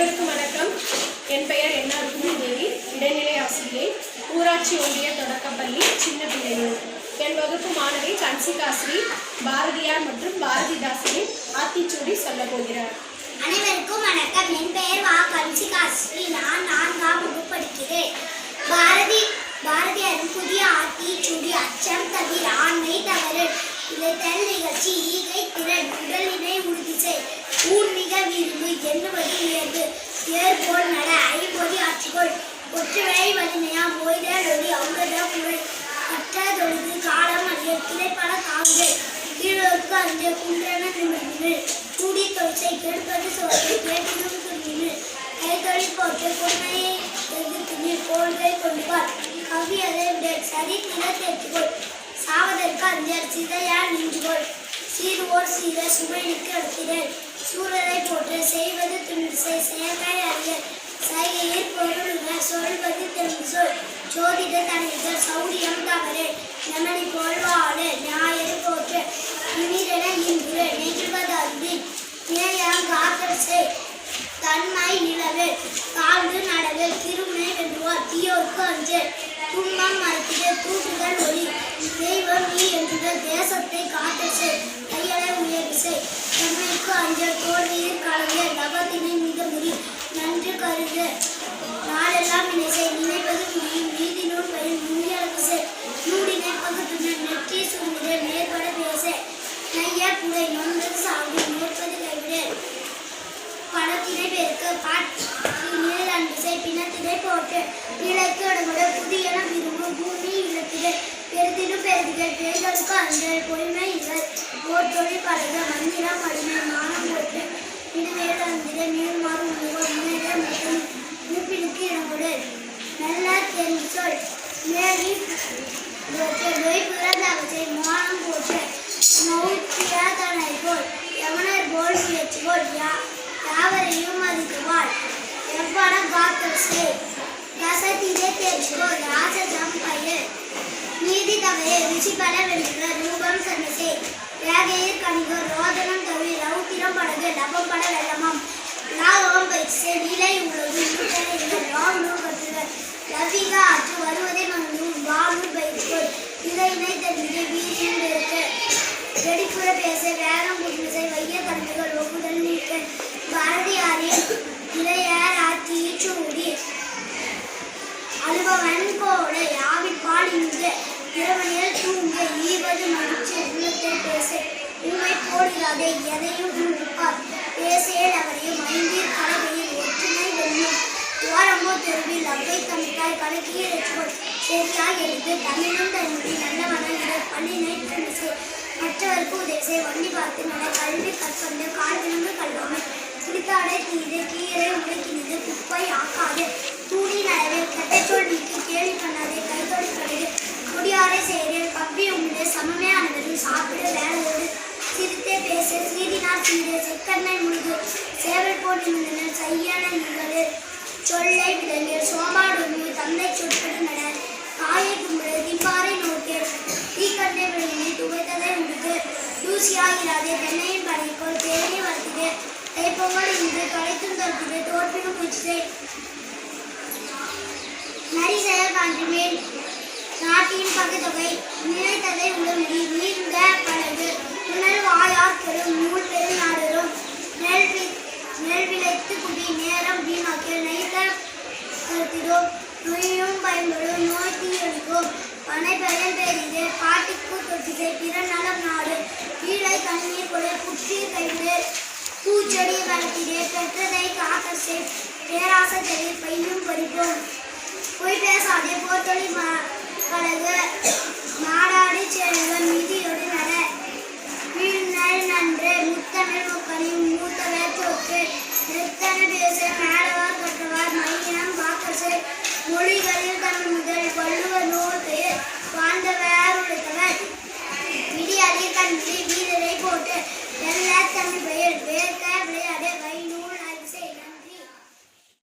அனைவருக்கும் வணக்கம். என் பெயர் என் ஆர் தேவி இடைநிலை ஆசிரியை. ஊராட்சி ஒன்றிய தொடக்கப்பள்ளி சின்ன பிள்ளையூர் என் வகுப்பு மாணவி கன்சிகாஸ்ரீ பாரதியார் மற்றும் பாரதிதாசனின் ஆத்திச்சூடி சொல்ல போகிறார். அனைவருக்கும் வணக்கம். என் பெயர் வா கன்சிகாஸ்ரீ இசை உறுதி செய் ஊன் விரும்பு எண்ணுவது உயர்வு ஏற்போல் நட ஐம்பொதி ஆற்றுகோள் ஒற்றுமை வலிமையா ஓய்தல் ஒளி அவுரத குறை கற்றதொழுது காலம் அறிய திரைப்பட காங்கு கீழோருக்கு அந்த குன்றன நிமிர்ந்து கூடி தொழிற்சை கெடுப்பது சோற்றை கேட்டிடும் துணிந்து கைத்தொழில் போட்டு பொன்மையை எதிர்த்து நீர் போன்றை கொண்டுவார் கவ்வியதை விட சரி நிலத்தேற்றுகொள் சாவதற்கு அஞ்சல் சிதையால் நின்றுகொள் சீருவோர் சீர சுமைக்கு எடுத்திடல் சூழலை போட்டு செய்வது துணிசை செயற்கை அறிஞர் சைகையில் பொருளுக சொல்வது தெரிந்து சொல் ஜோதிட தனிகள் சௌரியம் தவறு. நமனி போல்வாடு ஞாயிறு போற்று. நிமிரன இன்று நெகிழ்வதன்றி நேயம் காத்தல் செய். தன்மை நிலவு தாழ்ந்து நடவு திருமை வென்றுவார் தீயோருக்கு அஞ்சு. நைய புகை நொந்தது சாகு நோற்பது கைவிடு. பணத்தினை பெருக்க பாட்டினில் அன்பிசை பிணத்தினை போட்டு நிலைக்கு அடங்குட புதியன விரும்பு பூமி இல்லத்திலே பெருதிலும் பெருதிகள் பேர்களுக்கு அஞ்சல் பொய்மை இவர் ஓர் தொழில் பழக மந்திரம் அடிமை மானம் போட்டு இடுவேல் அந்திர நீர்மாறு உணவு மற்றும் இருப்பினுக்கு இடங்கொடு நல்ல தெரிந்து சொல் மேலி நோய் பிறந்த அவற்றை மானம் போட்டு நோய்த்தியா தனை போல் யமனர் போல் முயற்சி போல் யா யாவரையும் மதிக்குவாள் எவ்வளம் காத்தல் செய் ரசத்திலே தேர்ச்சிக்கோ ராஜஜம் பயிர் நீதி தவையே ருச்சி வென்ற ரூபம் சன்னிசே வேகையில் கணிகோ ரோதனம் தவி ரௌத்திரம் படகு லபம் பட வெள்ளமாம் லாகவம் பயிற்சி நிலை உள்ளது நூற்றனை ராம் நூற்கட்டுகள் லவிக ஆற்று வருவதை மறந்தும் வானு பயிற்சி இதையினை தெரிந்து வீரியம் இருக்கு வெடிப்புற பேச வேகம் புதுசை வைய தன்மைகள் ஒப்புதல் நீக்க பாரதியாரின் இளையார் ஆட்சி ஈச்சூடி அழுபவன் போல யாவிப்பால் இங்கு இரவனில் தூங்க ஈவது மகிழ்ச்சி உள்ளத்தை பேச. உண்மை போடுகிறாதே எதையும் உண்மைப்பார். பேசேல் அவரையும் ஐந்தீர் கலவையில் ஒற்றுமை வெல்லும். துவாரமோ தெருவில் அவை தமிழ்காய் கணக்கிய ரசிகோள் சரியாய் தமிழும் தன்னுடைய நல்லவன பள்ளினை கற்புதேசை வண்டி பார்த்து நட கல்வி கற்பந்து கால்வினங்கு கல்வாமை குடித்தாடை தீது கீரை உடைக்கினது குப்பை ஆக்காது. தூணி நலவே கெட்டச்சொல் நீக்கி கேள்வி பண்ணாது கைத்தொழி கழுது குடியாரை செய்து கப்பி உண்டு சமமே அனைவரு சாப்பிடு வேலையோடு சிரித்தே பேச. சீதினார் சீடு செக்கண்ணை முழுது சேவல் போட்டு நின்றனர் சையான நிகழு சொல்லை விடலில் சோமாடு தந்தை சொற்படு நட தூசியாகிறாதே தென்னையின் படைக்கோள் தேனி வளர்த்துது. தைப்பொங்கல் இன்று கலைத்தும் தருத்துது தோற்பினும் முச்சிதை நரி செயல் காண்று மேல் நாட்டின் பகுத்தொகை. நினைத்ததை உடம்பி நீண்ட பழகு. புனல் வாயார் பெரும் நூல் பெருநாடரும் நெல் நெல் விளைத்து குடி நேரம் வீணாக்கிய நெய்த கருத்திடும். நோயும் பயன்படும். நோய் தீயடிக்கும் பனை பயன் பெரிது பாட்டிக்கு தொட்டிசை பிற நலம் நாடு. கீழே தண்ணீர் கொடை புற்றீர் கைவிடு பூச்செடி வளர்த்திடு பெற்றதை காக்க செய் பேராசை தெரி பையும் பறிப்போம். பொய் பேசாதே போத்தொழி பழகு நாடாடி சேருவன் நிதியோடு நட. வீழ்நல் நன்று முத்தமிழ் முக்கணி மூத்த வேற்றோக்கு நிறுத்தன பேச மேலவார் தொற்றவார் மையினம் வாக்கசை மொழிகளில் தமிழ் நூல் பெயர் வாழ்ந்த வேறுடைத்தவர் விடியாடி கண்டி வீரரை போட்டு எல்லா தமிழ் பெயர்